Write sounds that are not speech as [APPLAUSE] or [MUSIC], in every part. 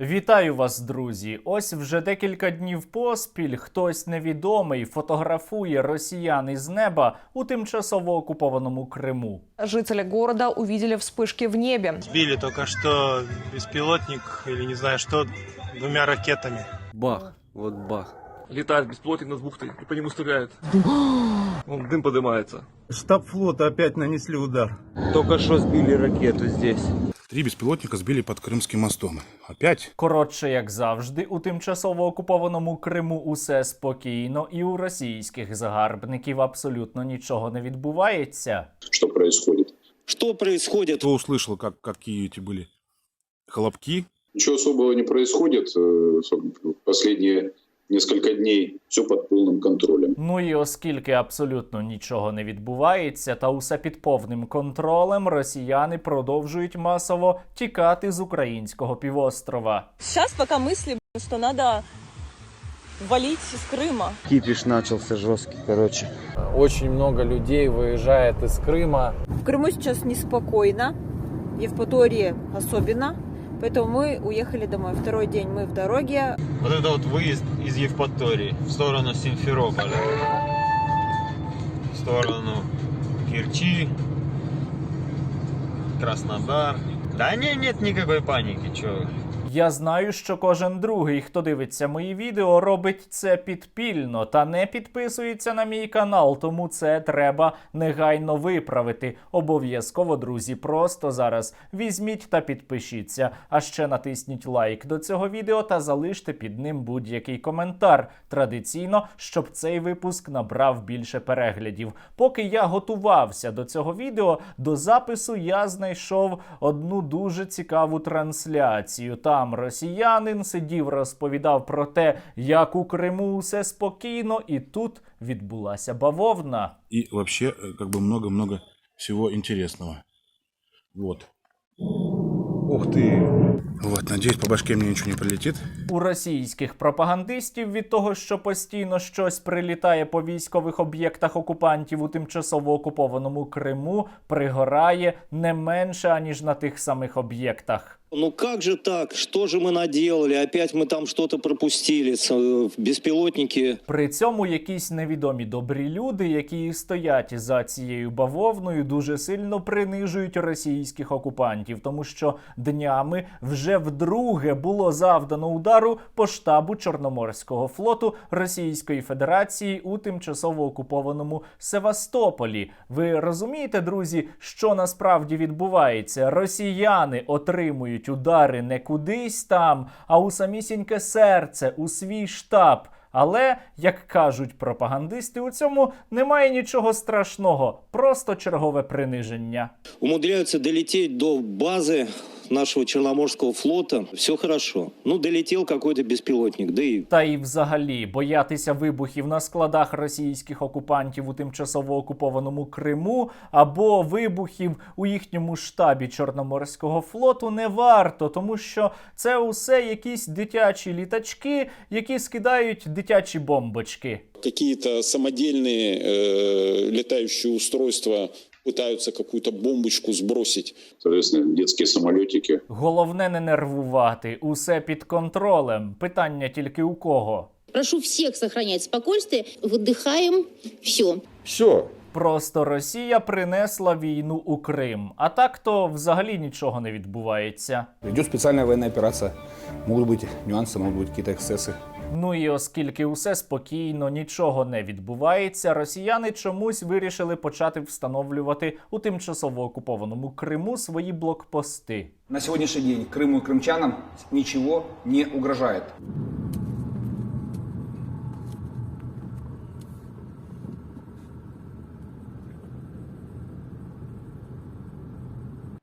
Вітаю вас, друзі! Ось вже декілька днів поспіль хтось невідомий фотографує росіян із неба у тимчасово окупованому Криму. Жители города увидели вспышки в небе. Сбили только что беспилотник или не знаю что двумя ракетами. Бах, вот бах. Летает бесплотник над бухтой и по нему стреляют. Вон [GASPS] дым поднимается. Штаб флота опять нанесли удар. Только что сбили ракету здесь. Три беспилотника сбили под Крымским мостом. Опять? Коротше, як завжди, у тимчасово окупованому Криму усе спокійно, і у російських загарбників абсолютно нічого не відбувається. что происходит. Что происходит? Кто услышал, как, какие эти были хлопки? Ничего особого не происходит. э, соб- Последние несколько дней все под полным контролем. Ну і оскільки абсолютно нічого не відбувається, та усе під повним контролем, росіяни продовжують масово тікати з українського півострова. Сейчас пока мысли, что надо валить из Крыма. Кипиш начался жесткий, короче. Очень много людей выезжает из Крыма. В Крыму сейчас неспокойно, Евпатории особенно, Поэтому мы уехали домой. Второй день мы в дороге. Вот это вот выезд из Евпатории в сторону Симферополя. В сторону Керчи, Краснодар. Да не, нет никакой паники, чё. Я знаю, що кожен другий, хто дивиться мої відео, робить це підпільно та не підписується на мій канал, тому це треба негайно виправити. Обов'язково, друзі, просто зараз візьміть та підпишіться. А ще натисніть лайк до цього відео та залиште під ним будь-який коментар. Традиційно, щоб цей випуск набрав більше переглядів. Поки я готувався до цього відео, до запису я знайшов одну дуже цікаву трансляцію. Там росіянин сидів, розповідав про те, як у Криму все спокійно, і тут відбулася бавовна. И вообще, э, как бы много-много всего интересного. Вот. Ух ты. Вот, надеюсь, по башке мне ничего не прилетит. У російських пропагандистів від того, що постійно щось прилітає по військових об'єктах окупантів у тимчасово окупованому Криму, пригорає не менше аніж на тих самих об'єктах. Ну как же так? Что же мы наделали? Опять мы там что-то пропустили. С- э, Беспилотники. При цьому якісь невідомі добрі люди, які стоять за цією бавовною, дуже сильно принижують російських окупантів, тому що днями вже вдруге було завдано удару по штабу Чорноморського флоту Російської Федерації у тимчасово окупованому Севастополі. Ви розумієте, друзі, що насправді відбувається? Росіяни отримують удари не кудись там, а у самісіньке серце, у свій штаб. Але, як кажуть пропагандисти, у цьому немає нічого страшного, просто чергове приниження. Умудряються долететь до базы нашего Черноморского флота. Все хорошо. Ну, долетел какой-то беспилотник. Да и Та і взагалі боятися вибухів на складах російських окупантів у тимчасово окупованому Криму або вибухів у їхньому штабі Чорноморського флоту не варто, тому що це усе якісь дитячі літачки, які скидають дитячі бомбочки. Какие-то самодельные э, летающие устройства пытаются какую-то бомбочку сбросить. Соответственно, детские самолетики. Головне не нервувати, усе під контролем. Питання тільки у кого. Прошу всех сохранять спокойствие. Выдыхаем. Все. Все. Просто Росія принесла війну у Крим, а так то взагалі нічого не відбувається. Идет специальная военная операция. Могут быть нюансы, могут быть какие-то эксцессы. Ну і оскільки усе спокійно, нічого не відбувається, росіяни чомусь вирішили почати встановлювати у тимчасово окупованому Криму свої блокпости. На сьогоднішній день Криму і кримчанам нічого не угрожает.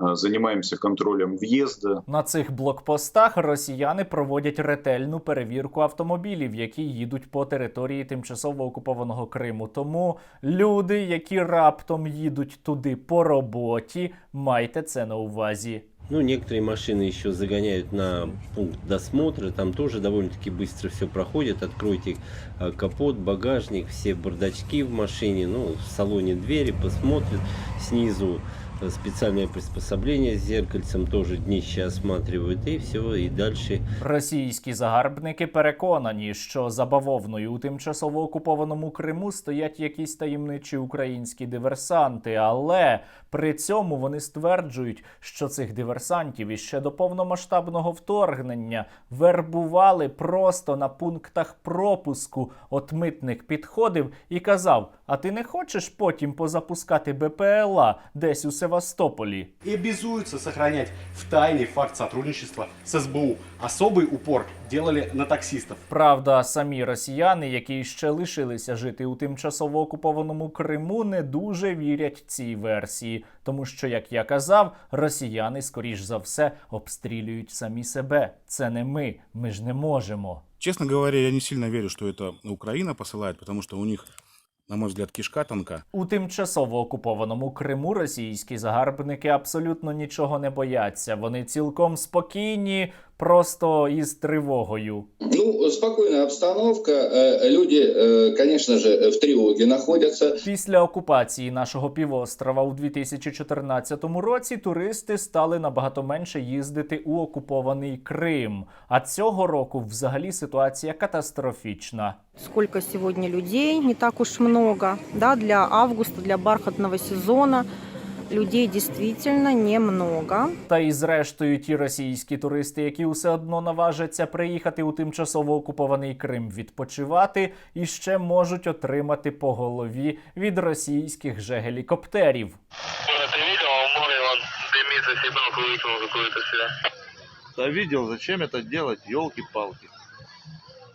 Э, Занимаемся контролем въезда. На цих блокпостах росіяни проводять ретельну перевірку автомобілів, які їдуть по території тимчасово окупованого Криму. Тому люди, які раптом їдуть туди по роботі, майте це на увазі. Ну, некоторые машины еще загоняют на пункт досмотра, там тоже довольно-таки быстро все проходит. Откройте э, капот, багажник, все бардачки в машине, ну, в салоне двери, посмотрят снизу э, специальное приспособление с зеркальцем, тоже днище осматривают и все, и дальше. Російські загарбники переконані, що за бавовною у тимчасово окупованому Криму стоять якісь таємничі українські диверсанти, але при цьому вони стверджують, що цих диверсантів іще до повномасштабного вторгнення вербували просто на пунктах пропуску. От митник підходив і казав: А ти не хочеш потім позапускати БПЛА десь у Севастополі? И обязуются сохранять в тайне факт сотрудничества с СБУ. Особый упор делали на таксистов. Правда, самі росіяни, які ще лишилися жити у тимчасово окупованому Криму, не дуже вірять цій версії, тому що, як я казав, росіяни, скоріш за все, обстрілюють самі себе. Це не ми. Ми ж не можемо. Честно говоря, я не сильно верю, что это Украина посылает, потому что у них, на мой взгляд, кишка тонка. У тимчасово окупованому Криму російські загарбники абсолютно нічого не бояться. Вони цілком спокійні, просто із тривогою. Ну, спокойная обстановка. Э, Люди, э, конечно же, в тревоге находятся. Після окупації нашого півострова у 2014 році туристи стали набагато менше їздити у окупований Крим. А цього року взагалі ситуація катастрофічна. Сколько сегодня людей, не так уж много. Да, для августа, для бархатного сезона людей действительно немного. Та і зрештою ті російські туристи, які все одно наважаться приїхати у тимчасово окупований Крим відпочивати, і ще можуть отримати по голові від російських же гелікоптерів. Ты видел, в море вон дымится сигнал выкинул какую-то сюда. Да видел, зачем это делать, елки-палки.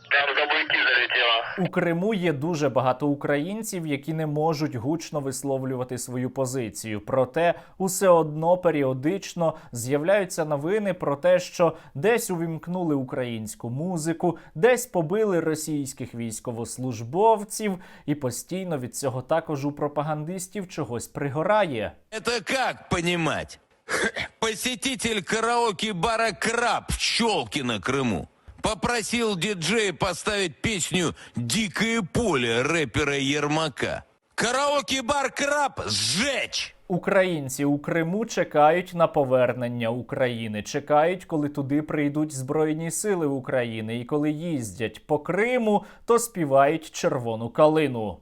Там за буйки залетело. У Криму є дуже багато українців, які не можуть гучно висловлювати свою позицію. Проте усе одно періодично з'являються новини про те, що десь увімкнули українську музику, десь побили російських військовослужбовців, і постійно від цього також у пропагандистів чогось пригорає. Это как понимать? Посетитель караоке-бара «Краб» в Щелке на Крыму попросил диджея поставить песню «Дикое поле» рэпера Ермака. Караоке-бар «Краб» сжечь! Українці у Криму чекають на повернення України, чекають, коли туди прийдуть Збройні сили України, і коли їздять по Криму, то співають червону калину.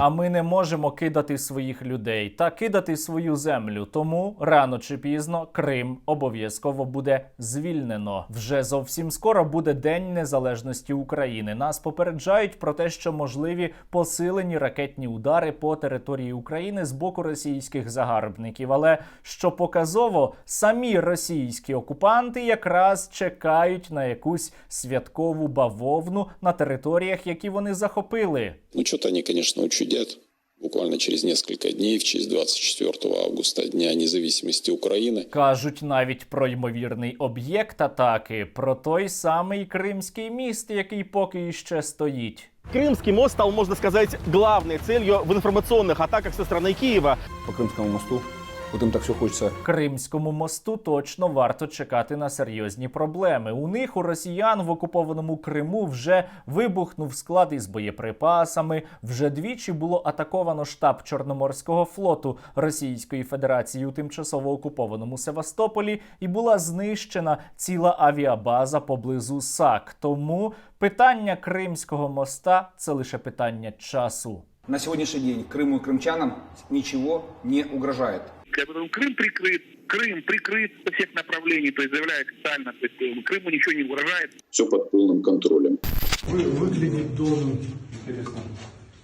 А ми не можемо кидати своїх людей та кидати свою землю. Тому рано чи пізно Крим обов'язково буде звільнено. Вже зовсім скоро буде День Незалежності України. Нас попереджають про те, що можливі посилені ракетні удари по території України з боку російських загарбників. Але що показово, самі російські окупанти якраз чекають на якусь святкову бавовну на територіях, які вони захопили. Ну, что-то они, конечно, учудят. Буквально через несколько дней, в честь 24 августа, Дня независимости Украины. Кажуть навіть про ймовірний об'єкт атаки, про той самий Кримський міст, який поки іще стоїть. Крымский мост стал, можно сказать, главной целью в информационных атаках со стороны Киева. По Крымскому мосту. Вот так все хочется Кримському мосту точно варто чекати на серйозні проблеми. У них у росіян в окупованому Криму вже вибухнув склад із боєприпасами. Вже двічі було атаковано штаб Чорноморського флоту Російської Федерації у тимчасово окупованому Севастополі, і була знищена ціла авіабаза поблизу САК. Тому питання Кримського моста це лише питання часу. На сегодняшний день Крыму и крымчанам ничего не угрожает. Потом Крым прикрыт, Крым прикрыт со всех направлений, то есть заявляет официально, то есть э, Крыму ничего не угрожает. Все под полным контролем. Выглядит должен, интересно.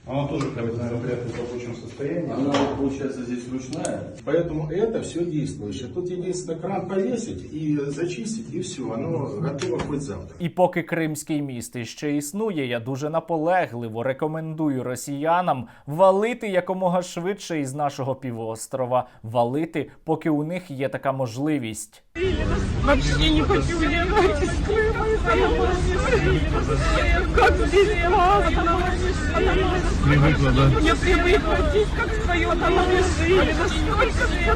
Она тоже, наверное, вряд ли в рабочем состоянии. Она, получается, здесь ручная. Поэтому это все действующее. Тут единственное кран повесить и зачистить, и все. Оно готово хоть завтра. І поки Кримський міст іще існує, я дуже наполегливо рекомендую росіянам валити якомога швидше із нашого півострова, валити, поки у них є така можливість. Вообще не хочу уезжать из Крыма. Как здесь классно. Привыкла, да? Я привыкла здесь, как своем доме жили.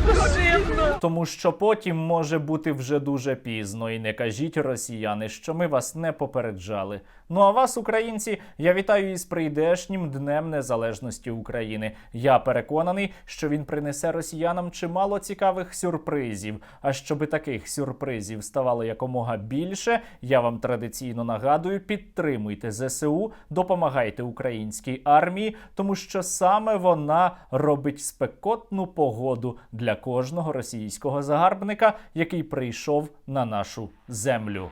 Душевно. Тому що потім може бути вже дуже пізно, і не кажіть росіяни, що ми вас не попереджали. Ну а вас, українці, я вітаю із прийдешнім днем незалежності України. Я переконаний, що він принесе росіянам чимало цікавих сюрпризів. А щоби таких сюрпризів ставало якомога більше, я вам традиційно нагадую: підтримуйте ЗСУ, допомагайте українській армії, тому що саме вона робить спекотну погоду для кожного російського загарбника, який прийшов на нашу землю.